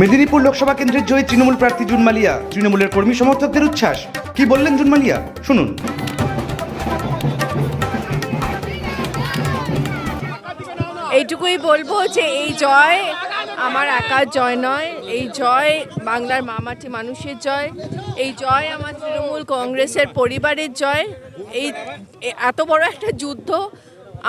মেদিনীপুর লোকসভা কেন্দ্রের জয়ী তৃণমূল প্রার্থী জুন মালিয়া তৃণমূলের কর্মী সমর্থকদের উচ্ছ্বাস। কি বললেন জুন মালিয়া শুনুন। এইটুকুই বলব যে এই জয় আমার একার জয় নয়। এই জয় বাংলার মামাটি মানুষের জয়। এই জয় আমার তৃণমূল কংগ্রেসের পরিবারের জয়। এই এত বড় একটা যুদ্ধ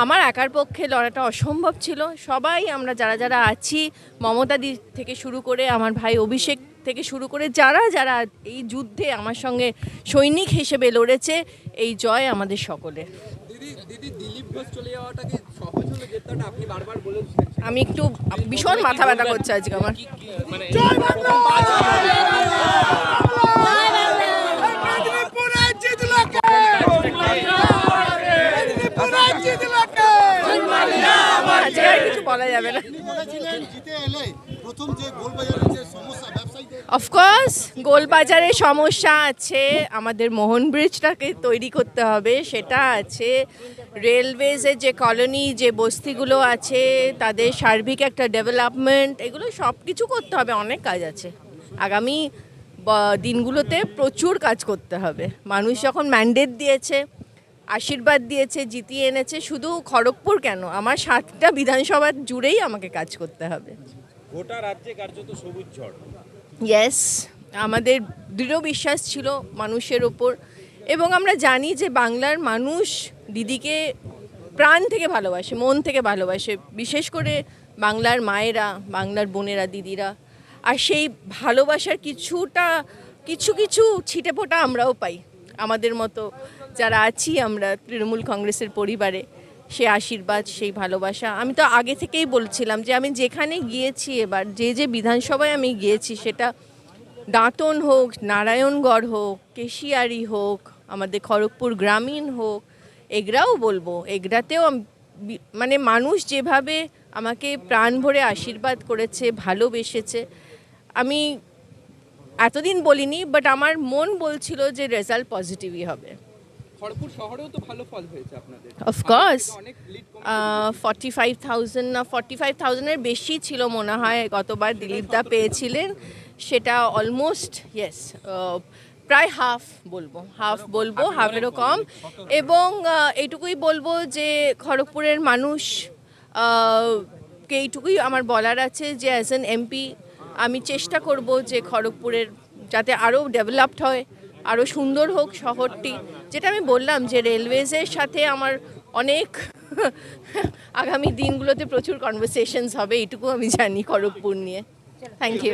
আমার একার পক্ষে লড়াটা অসম্ভব ছিল। সবাই আমরা যারা যারা আছি মমতাদি থেকে শুরু করে আমার ভাই অভিষেক থেকে শুরু করে যারা যারা এই যুদ্ধে আমার সঙ্গে সৈনিক হিসেবে লড়েছে এই জয় আমাদের সকলের। দিদি দিদি দিলীপ চলে যাওয়াটা কি সহজ হলো যেতে আপনি বারবার বলেছেন। আমি একটু ভীষণ মাথা ব্যথা করছে আজকে আমার। বলা যাবে না। অফকোর্স গোলবাজারে সমস্যা আছে। আমাদের মোহন ব্রিজটাকে তৈরি করতে হবে সেটা আছে। রেলওয়েজের যে কলোনি যে বস্তিগুলো আছে তাদের সার্বিক একটা ডেভেলপমেন্ট এগুলো সব কিছু করতে হবে। অনেক কাজ আছে। আগামী দিনগুলোতে প্রচুর কাজ করতে হবে। মানুষ যখন ম্যান্ডেট দিয়েছে আশীর্বাদ দিয়েছে জিতিয়ে এনেছে শুধু খড়গপুর কেন? আমার সাতটা বিধানসভা জুড়েই আমাকে কাজ করতে হবে। গোটা রাজ্যে কার্যত সবুজ ঝড়। ইয়েস আমাদের দৃঢ় বিশ্বাস ছিল মানুষের ওপর এবং আমরা জানি যে বাংলার মানুষ দিদিকে প্রাণ থেকে ভালোবাসে মন থেকে ভালোবাসে বিশেষ করে বাংলার মায়েরা বাংলার বোনেরা দিদিরা। আর সেই ভালোবাসার কিছুটা কিছু কিছু ছিটে ফোটা আমরাও পাই আমাদের মতো যারা আছি, আমরা তৃণমূল কংগ্রেসের পরিবারে, সে আশীর্বাদ, সেই ভালোবাসা। আমি তো আগে থেকেই বলছিলাম যে, আমি যেখানে গিয়েছি এবার, যে যে বিধানসভায় আমি গিয়েছি, সেটা দাঁতন হোক, নারায়ণগড় হোক, কেশিয়ারি হোক, আমাদের খড়গপুর গ্রামীণ হোক, এগরাও বলব, এগরাতেও মানে মানুষ যেভাবে আমাকে প্রাণ ভরে আশীর্বাদ করেছে, ভালোবেসেছে, আমি এতদিন বলিনি বাট আমার মন বলছিল যে রেজাল্ট পজিটিভই হবে। খড়গপুর শহরেও তো ভালো ফল হয়েছে আপনাদের। অফকোর্স অনেক লিড ফর্টি ফাইভ থাউজেন্ড না ফর্টি ফাইভ থাউজেন্ডের বেশি ছিল মনে হয় গতবার দিলীপ দা পেয়েছিলেন। সেটা অলমোস্ট ইয়েস প্রায় হাফ বলব হাফ বলব হাফেরও কম এবং এইটুকুই বলব যে খড়গপুরের মানুষ কে এইটুকুই আমার বলার আছে যে অ্যাজ এন এমপি আমি চেষ্টা করব যে খড়গপুরের যাতে আরও ডেভেলপড হয়। আরও সুন্দর হোক শহরটি, যেটা আমি বললাম যে রেলওয়েজের সাথে আমার অনেক আগামী দিনগুলোতে প্রচুর কনভারসেশনস হবে এটুকু আমি জানি খড়গপুর নিয়ে। Thank you